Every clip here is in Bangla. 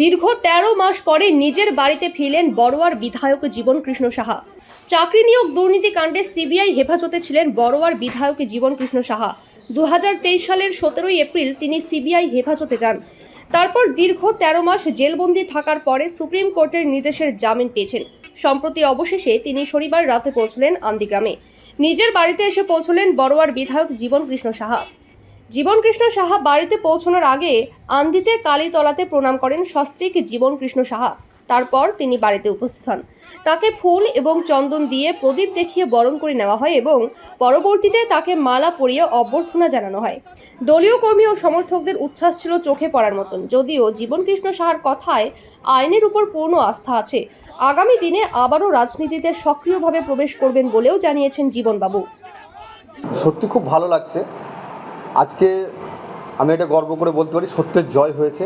দীর্ঘ তেরো মাস পরে নিজের বাড়িতে ফিরলেন বড়োয়ার বিধায়ক জীবন কৃষ্ণ সাহা। চাকরি নিয়োগ দুর্নীতিকাণ্ডে সিবিআই হেফাজতে ছিলেন বড়োয়ার বিধায়ক জীবন কৃষ্ণ সাহা। দুহাজার তেইশ সালের সতেরোই এপ্রিল তিনি সিবিআই হেফাজতে যান। তারপর দীর্ঘ তেরো মাস জেলবন্দি থাকার পরে সুপ্রিম কোর্টের নির্দেশের জামিন পেয়েছেন। সম্প্রতি অবশেষে তিনি শনিবার রাতে পৌঁছলেন আন্দিগ্রামে। নিজের বাড়িতে এসে পৌঁছলেন বড়োয়ার বিধায়ক জীবন কৃষ্ণ সাহা। জীবন কৃষ্ণ সাহা বাড়িতে পৌঁছানোর আগে আন্দিতে কালীতলাতে প্রণাম করেন সস্ত্রীক জীবন কৃষ্ণ সাহা। তারপর তিনি বাড়িতে উপস্থিত হন। তাকে ফুল এবং চন্দন দিয়ে প্রদীপ দেখিয়ে বরণ করে নেওয়া হয় এবং পরবর্তীতে তাকে মালা পরিয়ে অভ্যর্থনা জানানো হয়। দলীয় কর্মী ও সমর্থকদের উচ্ছ্বাস ছিল চোখে পড়ার মতন। যদিও জীবন কৃষ্ণ সাহার কথায় আইনের উপর পূর্ণ আস্থা আছে, আগামী দিনে আবারও রাজনীতিতে সক্রিয়ভাবে প্রবেশ করবেন বলেও জানিয়েছেন জীবনবাবু। সত্যি খুব ভালো লাগছে। আজকে আমি এটা গর্ব করে বলতে পারি, সত্যের জয় হয়েছে।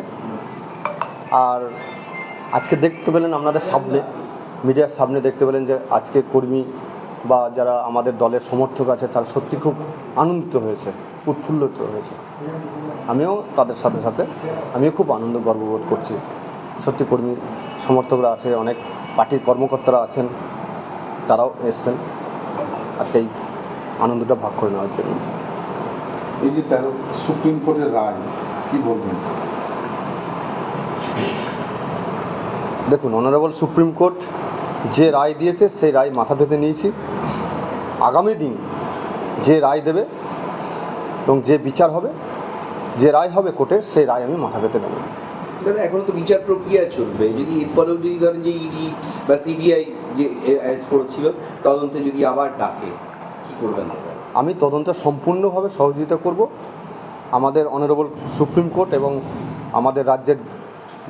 আর আজকে দেখতে পেলেন আপনাদের সামনে, মিডিয়ার সামনে দেখতে পেলেন যে আজকে কর্মী বা যারা আমাদের দলের সমর্থক আছে, তারা সত্যি খুব আনন্দিত হয়েছে উৎফুল্লিত হয়েছে। আমিও তাদের সাথে সাথে, আমিও খুব আনন্দ গর্ববোধ করছি। সত্যি কর্মী সমর্থকরা আছে, অনেক পার্টির কর্মকর্তারা আছেন, তারাও এসছেন। আজকে এই আনন্দটা ভাগ করে নেওয়ার জন্য। এই যে তেরো সুপ্রিম কোর্টের রায় কি বলবেন? দেখুন অনারেবল সুপ্রিম কোর্ট যে রায় দিয়েছে সেই রায় মাথা পেতে নিয়েছি। আগামী দিন যে রায় দেবে এবং যে বিচার হবে যে রায় হবে কোর্টের সেই রায় আমি মাথা পেতে নেব। দাদা এখনও তো বিচার প্রক্রিয়া চলবে। যদি এরপরেও যদি ধরেন যে ইডি বা সিবিআই যে অ্যারেস্ট করেছিল তদন্তে যদি আবার ডাকে কি করবেন দাদা? আমি তদন্তে সম্পূর্ণভাবে সহযোগিতা করব। আমাদের অনারেবল সুপ্রিম কোর্ট এবং আমাদের রাজ্যের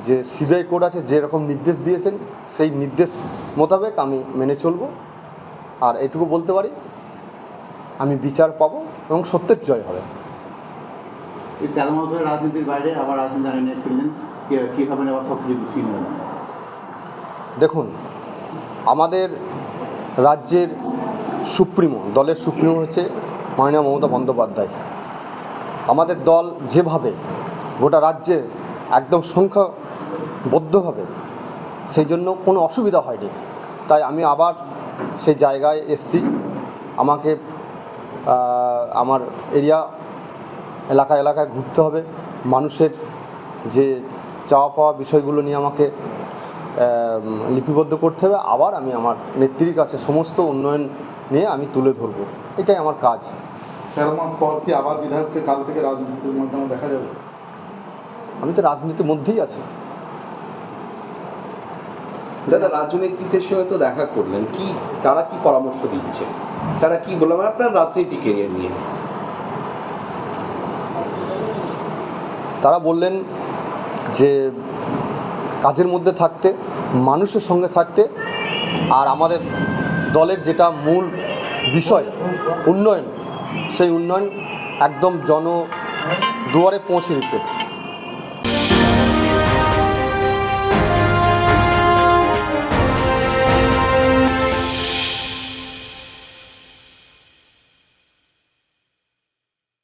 যে সিবিআই কোর্ট আছে যেরকম নির্দেশ দিয়েছেন সেই নির্দেশ মোতাবেক আমি মেনে চলব। আর এটুকু বলতে পারি আমি বিচার পাবো এবং সত্যের জয় হবে। তেরো বছরের রাজনীতির বাইরে আবার রাজনীতি আইনে ফিরলেন। কে- কীভাবে আবার সব কিছু গুছিয়ে নেবেন দেখুন আমাদের রাজ্যের সুপ্রিমো, দলের সুপ্রিমো হচ্ছে মাননীয় মমতা বন্দ্যোপাধ্যায়। আমাদের দল যেভাবে গোটা রাজ্যে একদম সংখ্যাবদ্ধভাবে সেই জন্য কোনো অসুবিধা হয়নি। তাই আমি আবার সেই জায়গায় এসছি। আমাকে আমার এরিয়া, এলাকা, এলাকায় ঘুরতে হবে। মানুষের যে চাওয়া পাওয়া বিষয়গুলো নিয়ে আমাকে লিপিবদ্ধ করতে হবে। আবার আমি আমার নেত্রীর কাছে সমস্ত উন্নয়ন নিয়ে আমি তুলে ধরবো। এটাই আমার কাজ। তেরো মাস পর কি আবার বিধায়ককে কাল থেকে রাজনীতির মাধ্যমে দেখা যাবে? আমি তো রাজনীতির মধ্যেই আছি। দাদা রাজনীতিকের সঙ্গে তো দেখা করলেন। কি তারা কি পরামর্শ দিচ্ছে? তারা কি বললাম আপনার রাজনীতি কেরিয়ার নিয়ে। তারা বললেন যে কাজের মধ্যে থাকতে মানুষের সঙ্গে থাকতে আর আমাদের দলের যেটা মূল বিষয় উন্নয়ন সেই উন্নয়ন একদম জন দুয়ারে পৌঁছে দিতে।